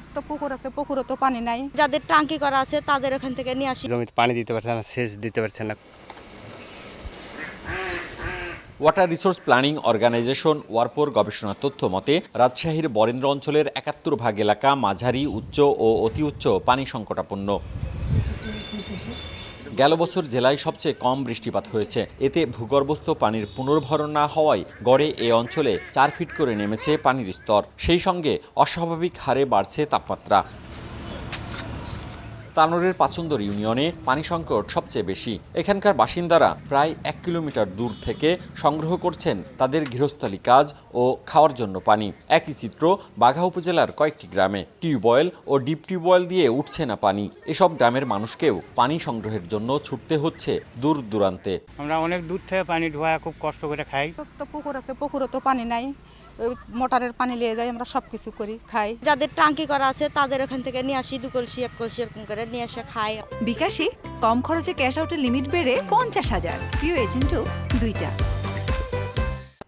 একটা পুকুর আছে পুকুরে তো পানি নাই। যাদের টাঙ্কি করা আছে তাদের এখান থেকে নিয়ে আসি। জমিতে পানি দিতে পারছে না সেচ দিতে পারছে না। ওয়াটার রিসোর্স প্ল্যানিং অর্গানাইজেশন ওয়ারপোর গবেষণা তথ্য মতে রাজশাহীর বরেন্দ্র অঞ্চলের একাত্তর ভাগ এলাকা মাঝারি উচ্চ ও অতি উচ্চ পানি সংকটাপন্ন। গেল বছর জেলায় সবচেয়ে কম বৃষ্টিপাত হয়েছে। এতে ভূগর্ভস্থ পানির পুনর্ভরণ না হওয়ায় গড়ে এ অঞ্চলে চার ফিট করে নেমেছে পানির স্তর। সেই সঙ্গে অস্বাভাবিক হারে বাড়ছে তাপমাত্রা। তানোরের পাচন্দর ইউনিয়নে পানি সংকট সবচেয়ে বেশি। এখানকার বাসিন্দারা প্রায় এক কিলোমিটার দূর থেকে সংগ্রহ করছেন তাদের গৃহস্থলী কাজ ও খাওয়ার জন্য পানি। একই চিত্র বাঘা উপজেলার কয়েকটি গ্রামে। টিউবওয়েল ও ডিপ টিউবওয়েল দিয়ে উঠছে না পানি। এসব গ্রামের মানুষকেও পানি সংগ্রহের জন্য ছুটতে হচ্ছে দূর দূরান্তে। আমরা অনেক দূর থেকে পানি ধোয়া খুব কষ্ট করে খাই। একটা পুকুর আছে পুকুরে তো পানি নাই। ওই মোটরের পানি নিয়ে যাই আমরা সব কিছু করি খাই। যাদের টাঙ্কি করা আছে তাদের ওখান থেকে নিয়ে আসি দু কলসি এক কলসি এরকম করে নিয়ে এসে খাই। বিকাশে কম খরচে ক্যাশ আউটের লিমিট বেড়ে পঞ্চাশ হাজার। প্রিয় এজেন্টও দুইটা।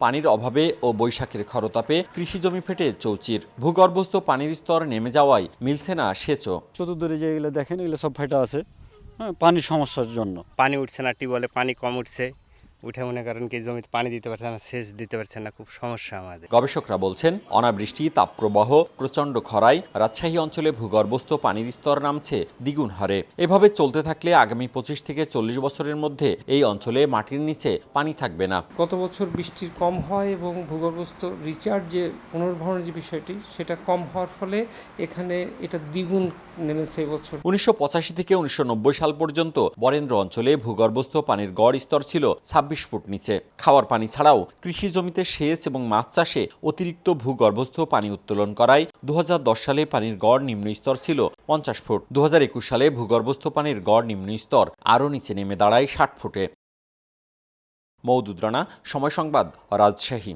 পানির অভাবে ও বৈশাখের খরতাপে কৃষি জমি ফেটে চৌচির। ভূগর্ভস্থ পানির স্তর নেমে যাওয়ায় মিলছে না সেচও। চতুর্দিকে যেগুলো দেখেন এগুলো সব ফাইটা আছে। হ্যাঁ পানির সমস্যার জন্য। পানি উঠছে না টিউবওয়েলে পানি কম উঠছে। উঠে মনে করেন কি জমিতে পানি দিতে পারছে না সেচ দিতে পারছে না খুব সমস্যা আমাদের। গবেষকরা বলছেন অনাবৃষ্টি তাপপ্রবাহ প্রচণ্ড খরায় রাজশাহী অঞ্চলে ভূগর্ভস্থ পানির স্তর নামছে দ্বিগুণ হারে। এভাবে চলতে থাকলে আগামী পঁচিশ থেকে চল্লিশ বছরের মধ্যে এই অঞ্চলে মাটির নিচে পানি থাকবে না। গত বছর বৃষ্টির কম হয় এবং ভূগর্ভস্থ রিচার্জ যে পুনর্ভরণের যে বিষয়টি সেটা কম হওয়ার ফলে এখানে এটা দ্বিগুণ নেমেছে এবছর উনিশশো পঁচাশি থেকে উনিশশো নব্বই সাল পর্যন্ত বরেন্দ্র অঞ্চলে ভূগর্ভস্থ পানির গড় স্তর ছিল ছাব্বিশ ফুট নিচে। খাওয়ার পানি ছাড়াও কৃষি জমিতে সেচ এবং মাছ চাষে অতিরিক্ত ভূগর্ভস্থ পানি উত্তোলন করায় দু হাজার দশ সালে পানির গড় নিম্ন স্তর ছিল পঞ্চাশ ফুট। দু হাজার একুশ সালে ভূগর্ভস্থ পানির গড় নিম্ন স্তর আরও নিচে নেমে দাঁড়ায় ষাট ফুটে। মৌদুদ্রানা সময় সংবাদ, রাজশাহী।